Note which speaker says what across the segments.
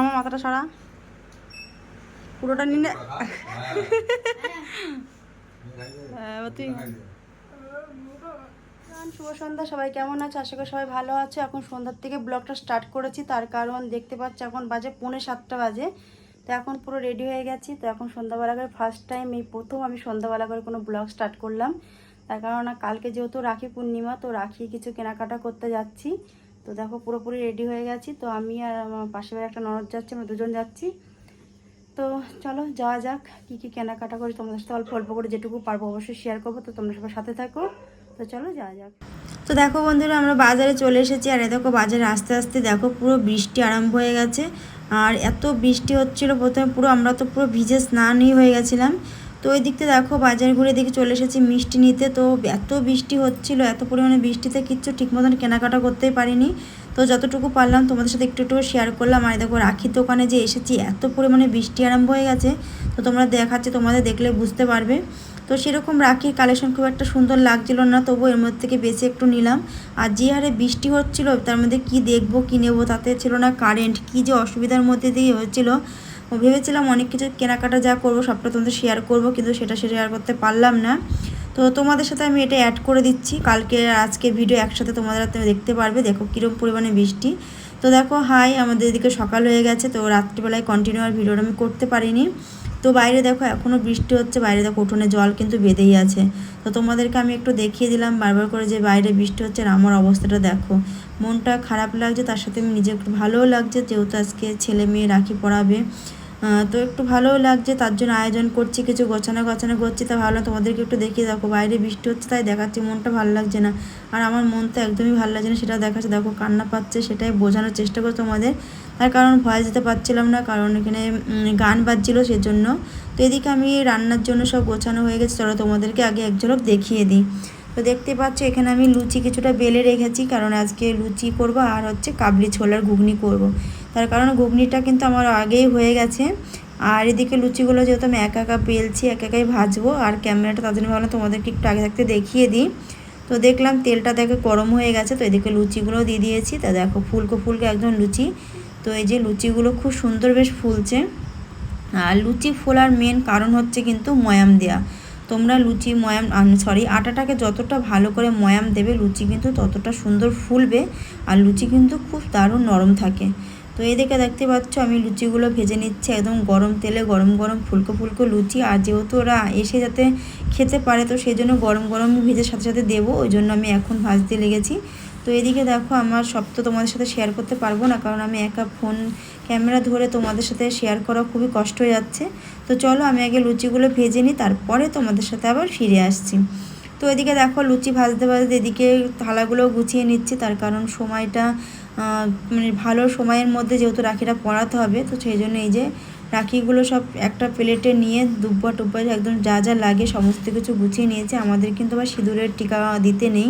Speaker 1: সময় মাথাটা সারা। পুরোটা নিলে এবার তুই শুভ সন্ধ্যা, সবাই কেমন আছে? আশা করি সবাই ভালো আছে। এখন সন্ধ্যার থেকে ব্লগটা স্টার্ট করেছি। তার কারণ দেখতে পাচ্ছি, এখন বাজে পৌনে সাতটা বাজে। তো এখন পুরো রেডি হয়ে গেছি। তো এখন সন্ধ্যাবেলা করে ফার্স্ট টাইম এই প্রথম আমি সন্ধ্যাবেলা করে কোনো ব্লগ স্টার্ট করলাম। তার কারণ কালকে যেহেতু রাখি পূর্ণিমা, তো রাখি কিছু কেনাকাটা করতে যাচ্ছি। তো দেখো পুরোপুরি রেডি হয়ে গেছি। তো আমি আর আমার পাশে একটা ননদ যাচ্ছে, আমরা দুজন যাচ্ছি। তো চলো যাওয়া যাক, কি কী কেনাকাটা করি। তোমাদের সাথে অল্প অল্প করে যেটুকু পারব অবশ্যই শেয়ার করব, তো তোমরা সবার সাথে থাকো। তো চলো যাওয়া যাক। তো দেখো বন্ধুরা, আমরা বাজারে চলে এসেছি, আর এ দেখো বাজারে আস্তে আস্তে দেখো পুরো বৃষ্টি আরম্ভ হয়ে গেছে। আর এত বৃষ্টি হচ্ছিল, প্রথমে পুরো আমরা তো পুরো ভিজে স্নানই হয়ে গেছিলাম। তো ওই দিকতে দেখো বাজার ঘুরে দিকে চলে এসেছি মিষ্টি নিতে। তো এত বৃষ্টি হচ্ছিল, এত পরিমাণে বৃষ্টিতে কিচ্ছু ঠিক মতন কেনাকাটা করতেই পারিনি। তো যতটুকু পারলাম তোমাদের সাথে একটু একটু শেয়ার করলাম। আর দেখো রাখির দোকানে যে এসেছি, এত পরিমাণে বৃষ্টি আরম্ভ হয়ে গেছে। তো তোমরা দেখাচ্ছি, তোমাদের দেখলে বুঝতে পারবে। তো সেরকম রাখির কালেকশন খুব একটা সুন্দর লাগছিল না তবু এর মধ্যে থেকে বেশি একটু নিলাম। আর যে হারে বৃষ্টি হচ্ছিল, তার মধ্যে কি দেখব, কি নেব তাতে ছিল না কারেন্ট কি যে অসুবিধার মধ্যে দিয়ে হচ্ছিল। ভেবেছিলাম অনেক কিছু কেনাকাটা যা করব, সবটা তোমাদের শেয়ার করব, কিন্তু সেটা শেয়ার করতে পারলাম না। তো তোমাদের সাথে আমি এটা অ্যাড করে দিচ্ছি। কালকে আজকে ভিডিও একসাথে তোমাদের তুমি দেখতে পারবে। দেখো কীরকম পরিমাণে বৃষ্টি। তো দেখো হাই আমাদের এদিকে সকাল হয়ে গেছে। তো রাত্রিবেলায় কন্টিনিউ আর ভিডিওটা আমি করতে পারিনি। তো বাইরে দেখো এখনও বৃষ্টি হচ্ছে। বাইরে দেখো, উঠোনে জল কিন্তু বেঁধেই আছে। তো তোমাদেরকে আমি একটু দেখিয়ে দিলাম বারবার করে যে বাইরে বৃষ্টি হচ্ছে আর আমার অবস্থাটা দেখো। মনটা খারাপ লাগছে, তার সাথে আমি নিজে একটু ভালোও লাগছে, যেহেতু আজকে ছেলে মেয়ে রাখি পড়াবে। তো একটু ভালোও লাগছে, তার জন্য আয়োজন করছি, কিছু গোছানো গোছানো করছি, তা ভাবলাম তোমাদেরকে একটু দেখিয়ে দেখো, বাইরে বৃষ্টি হচ্ছে, তাই দেখাচ্ছি, মনটা ভালো লাগছে না। আর আমার মন তো একদমই ভালো লাগছে না, সেটা দেখাচ্ছে, দেখো কান্না পাচ্ছে, সেটাই বোঝানোর চেষ্টা করছি তোমাদের। তার কারণ ভয় যেতে পারছিলাম না, কারণ এখানে গান বাজছিল সেজন্য। তো এদিকে আমি রান্নার জন্য সব গোছানো হয়ে গেছে, চলো তোমাদেরকে আগে এক ঝলক দেখিয়ে দিই। তো দেখতে পাচ্ছ, এখানে আমি লুচি কিছুটা বেলে রেখেছি, কারণ আজকে লুচি করব আর হচ্ছে কাবলি ছোলার ঘুগনি করব। তার কারণ ঘুগনিটা কিন্তু আমার আগেই হয়ে গেছে। আর এদিকে লুচিগুলো যেহেতু আমি একা একা বেলছি, একা একাই ভাজবো, আর ক্যামেরাটা তার জন্য ভাবলাম তোমাদেরকে একটু আগে থাকতে দেখিয়ে দিই। তো দেখলাম তেলটা দেখে গরম হয়ে গেছে, তো এদিকে লুচিগুলো দিয়ে দিয়েছি। তা দেখো ফুলকো ফুলকো একদম লুচি। তো এই যে লুচিগুলো খুব সুন্দর বেশ ফুলছে। আর লুচি ফোলার মেন কারণ হচ্ছে কিন্তু ময়াম দেওয়া তোমরা লুচি, ময়াম সরি আটাটাকে যতটা ভালো করে ময়াম দেবে, লুচি কিন্তু ততটা সুন্দর ফুলবে আর লুচি কিন্তু খুব দারুণ নরম থাকে। তো এদিকে দেখতে পাচ্ছ, আমি লুচিগুলো ভেজে নিচ্ছি একদম গরম তেলে, গরম গরম ফুলকো ফুলকো লুচি। আর যেহেতু ওরা এসে যাতে খেতে পারে, তো সেই জন্য গরম গরম ভেজে সাথে সাথে দেবো, ওই জন্য আমি এখন ভাজতে লেগেছি। তো এদিকে দেখো, আমার সব তো তোমাদের সাথে শেয়ার করতে পারব না, কারণ আমি একা ফোন ক্যামেরা ধরে তোমাদের সাথে শেয়ার করা খুবই কষ্ট হয়ে যাচ্ছে। তো চলো আমি আগে লুচিগুলো ভেজে নিই, তারপরে তোমাদের সাথে আবার ফিরে আসছি। তো এদিকে দেখো লুচি ভাজতে ভাজতে এদিকে থালাগুলো গুছিয়ে নিচ্ছি, তার কারণ সময়টা মানে ভালো সময়ের মধ্যে যেহেতু রাখিটা পরাতে হবে, তো সেই জন্য এই যে রাখিগুলো সব একটা প্লেটে নিয়ে দুব্বা টুব্বা একদম যা যা লাগে সমস্ত কিছু গুছিয়ে নিয়েছে, আমাদের কিন্তু আবার সিঁদুরের টিকা দিতে নেই।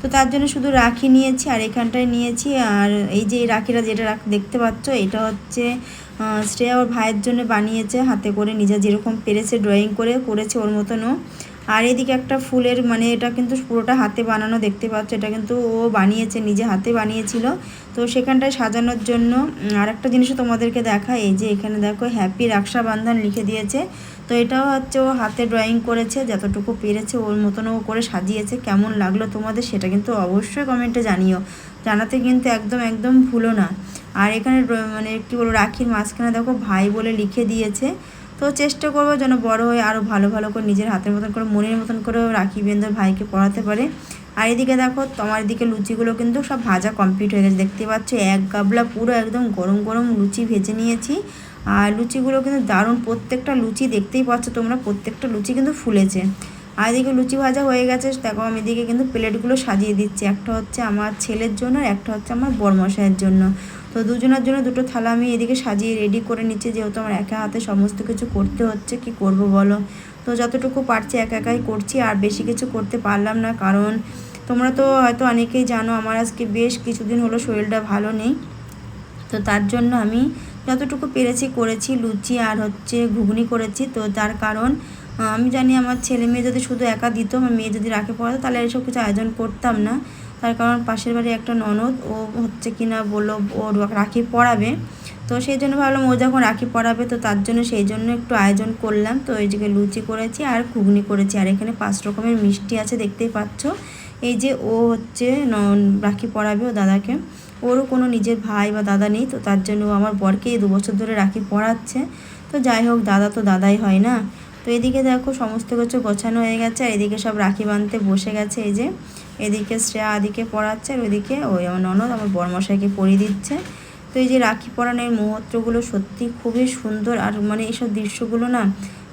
Speaker 1: তো তার জন্য শুধু রাখি নিয়েছি আর এখানটায় নিয়েছি। আর এই যে রাখিরা যেটা রাখ দেখতে পাচ্ছ, এটা হচ্ছে শ্রেয়া ওর ভাইয়ের জন্য বানিয়েছে। হাতে করে নিজে যেরকম পেরেছে ড্রয়িং করে করেছে ওর মতনও। আর এদিকে একটা ফুলের মানে এটা কিন্তু পুরোটা হাতে বানানো, দেখতে পাচ্ছ, এটা কিন্তু ও বানিয়েছে, নিজে হাতে বানিয়েছিল। তো সেখানটায় সাজানোর জন্য আর একটা জিনিসও তোমাদেরকে দেখা এই যে এখানে দেখো, হ্যাপি রাক্ষাবন্ধন লিখে দিয়েছে। তো এটাও হচ্ছে ও হাতে ড্রয়িং করেছে, যতটুকু পেরেছে ওর মতন ও করে সাজিয়েছে, কেমন লাগল তোমাদের সেটা কিন্তু অবশ্যই কমেন্টে জানিও। জানাতে কিন্তু একদম একদম ভুলো না। আর এখানে মানে কী বলব, রাখির মাঝখানে দেখো, ভাই বলে লিখে দিয়েছে। তো চেষ্টা করব যেন বড় হয়ে আরও ভালো ভালো করে নিজের হাতের মতন করে, মনের মতন করে রাখি বেন্দর ভাইকে পড়াতে পারে। আর এদিকে দেখো, তোমার দিকে লুচিগুলো কিন্তু সব ভাজা কমপ্লিট হয়ে গেছে। দেখতে পাচ্ছ, এক গাবলা পুরো একদম গরম গরম লুচি ভেজে নিয়েছি। আর লুচিগুলো কিন্তু দারুণ, প্রত্যেকটা লুচি দেখতেই পাচ্ছ তোমরা, প্রত্যেকটা লুচি কিন্তু ফুলেছে। আর এদিকে লুচি ভাজা হয়ে গেছে, দেখো আমি এদিকে কিন্তু প্লেটগুলো সাজিয়ে দিচ্ছি। একটা হচ্ছে আমার ছেলের জন্য আর একটা হচ্ছে আমার বরমশাইয়ের জন্য। তো দুজনের জন্য দুটো থালা আমি এদিকে সাজিয়ে রেডি করে নিচ্ছি, যেহেতু আমার একা হাতে সমস্ত কিছু করতে হচ্ছে, কি করব বলো? তো যতটুকু পারছি একা একাই করছি, আর বেশি কিছু করতে পারলাম না, কারণ তোমরা তো হয়তো অনেকেই জানো, আমার আজকে বেশ কিছুদিন হলো শরীরটা ভালো নেই। তো তার জন্য আমি যতটুকু পেরেছি করেছি, লুচি আর হচ্ছে ঘুগনি করেছি। তো তার কারণ আমি জানি আমার ছেলে মেয়ে যদি শুধু একা দিত, আমার মেয়ে যদি রাখে পড়াতো, তাহলে এসব কিছু আয়োজন করতাম না। তার কারণ পাশের বাড়ি একটা ননদ, ও হচ্ছে কিনা বলল, ও রাখি পড়াবে। তো সেই জন্য ভাবলাম, ও যখন রাখি পরাবে তো তার জন্য সেই জন্য একটু আয়োজন করলাম। তো এই যে লুচি করেছি আর ঘুগনি করেছি। আর এখানে পাঁচ রকমের মিষ্টি আছে, দেখতেই পাচ্ছ। এই যে ও হচ্ছে ন- রাখি পরাবে ও দাদাকে। ওরও কোনো নিজের ভাই বা দাদা নেই, তো তার জন্য আমার বরকে দু বছর ধরে রাখি পড়াচ্ছে। তো যাই হোক, দাদা তো দাদাই হয় না। তো এদিকে দেখো সমস্ত কিছু গোছানো হয়ে গেছে, আর এদিকে সব রাখি বাঁধতে বসে গেছে এই যে। এদিকে শ্রেয়া আদিকে পড়াচ্ছে, আর ওইদিকে ওই আমার ননদ আমার বরমশাইকে পরিয়ে দিচ্ছে। তো এই যে রাখি পরানোর মুহূর্তগুলো সত্যি খুবই সুন্দর, আর মানে এইসব দৃশ্যগুলো না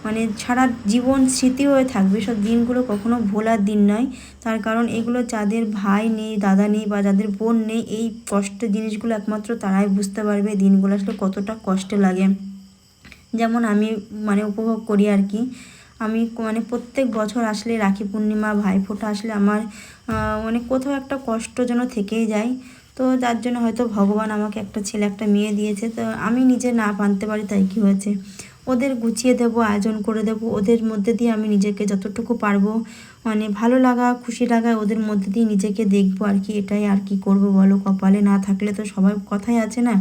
Speaker 1: মানে সারা জীবন স্মৃতি হয়ে থাকবে। সব দিনগুলো কখনো ভোলার দিন নয়। তার কারণ এগুলো যাদের ভাই নেই, দাদা নেই বা যাদের বোন নেই, এই কষ্টের জিনিসগুলো একমাত্র তারাই বুঝতে পারবে। দিনগুলো আসলে কতটা কষ্ট লাগে। যেমন আমি মানে উপভোগ করি আর কি। আমি মানে প্রত্যেক বছর আসলে রাখি পূর্ণিমা, ভাইফোঁটা আসলে আমার মানে কোথাও একটা কষ্ট যেন থেকেই যায়। তো যার জন্য হয়তো ভগবান আমাকে একটা ছেলে, একটা মেয়ে দিয়েছে। তো আমি নিজে না পানতে পারি তাই কী হয়েছে? ওদের গুছিয়ে দেবো, আয়োজন করে দেবো, ওদের মধ্যে দিয়ে আমি নিজেকে যতটুকু পারব মানে ভালো লাগা, খুশি লাগা ওদের মধ্যে দিয়ে নিজেকে দেখব আর কি। এটাই আর কি করব বলো, কপালে না থাকলে তো সবার কথাই আছে না?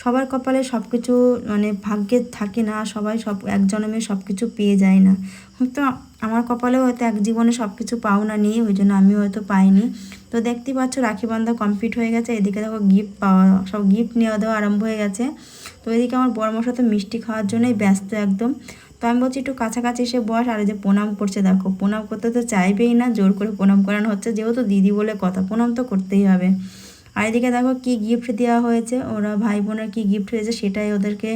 Speaker 1: সবার কপালে সব কিছু মানে ভাগ্যে থাকে না, সবাই সব এক জন্মে সব কিছু পেয়ে যায় না। হয়তো আমার কপালেও হয়তো এক জীবনে সব কিছু পাওনা নেই, ওই জন্য আমিও হয়তো পাইনি। তো দেখতেই পাচ্ছ রাখি বান্ধা কমপ্লিট হয়ে গেছে, এদিকে দেখো গিফট পাওয়া, সব গিফট নেওয়া দেওয়া আরম্ভ হয়ে গেছে। তো এদিকে আমার বড় মশা তো মিষ্টি খাওয়ার জন্যই ব্যস্ত একদম। তো আমি বলছি একটু কাছাকাছি এসে বস, আর যে প্রণাম করছে, দেখো প্রণাম করতে তো চাইবেই না, জোর করে প্রণাম করানো হচ্ছে, যেহেতু দিদি বলে কথা, প্রণাম তো করতেই হবে। আর এদিকে দেখো কি গিফট দেওয়া হয়েছে, ওরা ভাই বোনের কি গিফট হয়েছে সেটাই ওদেরকে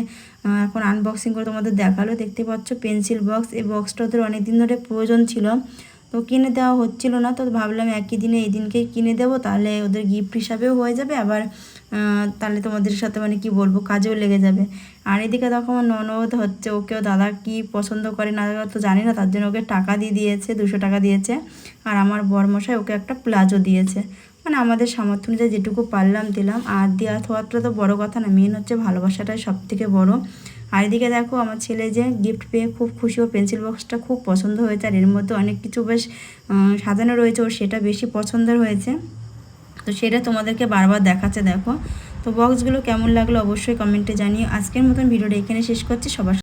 Speaker 1: এখন আনবক্সিং করে তোমাদের দেখাল। দেখতে পাচ্ছ পেন্সিল বক্স এই বক্সটা ওদের অনেক দিন ধরে প্রয়োজন ছিল। তো কিনে দেওয়া হচ্ছিল না, তো ভাবলাম একই দিনে এই দিনকেই কিনে দেবো, তাহলে ওদের গিফট হিসাবেও হয়ে যাবে, আবার তাহলে তোমাদের সাথে মানে কি বলব, কাজেও লেগে যাবে। আর এদিকে দেখো আমার ননদ হচ্ছে, ওকেও দাদা কি পছন্দ করে না তো জানি না, তার জন্য ওকে টাকা দিয়ে দিয়েছে, দুশো টাকা দিয়েছে। আর আমার বরমশাই ওকে একটা প্লাজো দিয়েছে। মানে আমাদের সামর্থ্য অনুযায়ী যেটুকু পারলাম, দিলাম। আর দেওয়া থাওয়াটা তো বড় কথা না মেন হচ্ছে ভালোবাসাটাই সব থেকে বড়। আর এদিকে দেখো আমার ছেলে যে গিফট পেয়ে খুব খুশি, ও পেন্সিল বক্সটা খুব পছন্দ হয়েছে, আর এর মধ্যে অনেক কিছু বেশ সাজানো রয়েছে, ওর সেটা বেশি পছন্দের হয়েছে। তো সেটা তোমাদেরকে বারবার দেখাচ্ছে, দেখো। তো বক্সগুলো কেমন লাগল অবশ্যই কমেন্টে জানিও। আজকের মতন ভিডিওটা এখানে শেষ করছি, সবার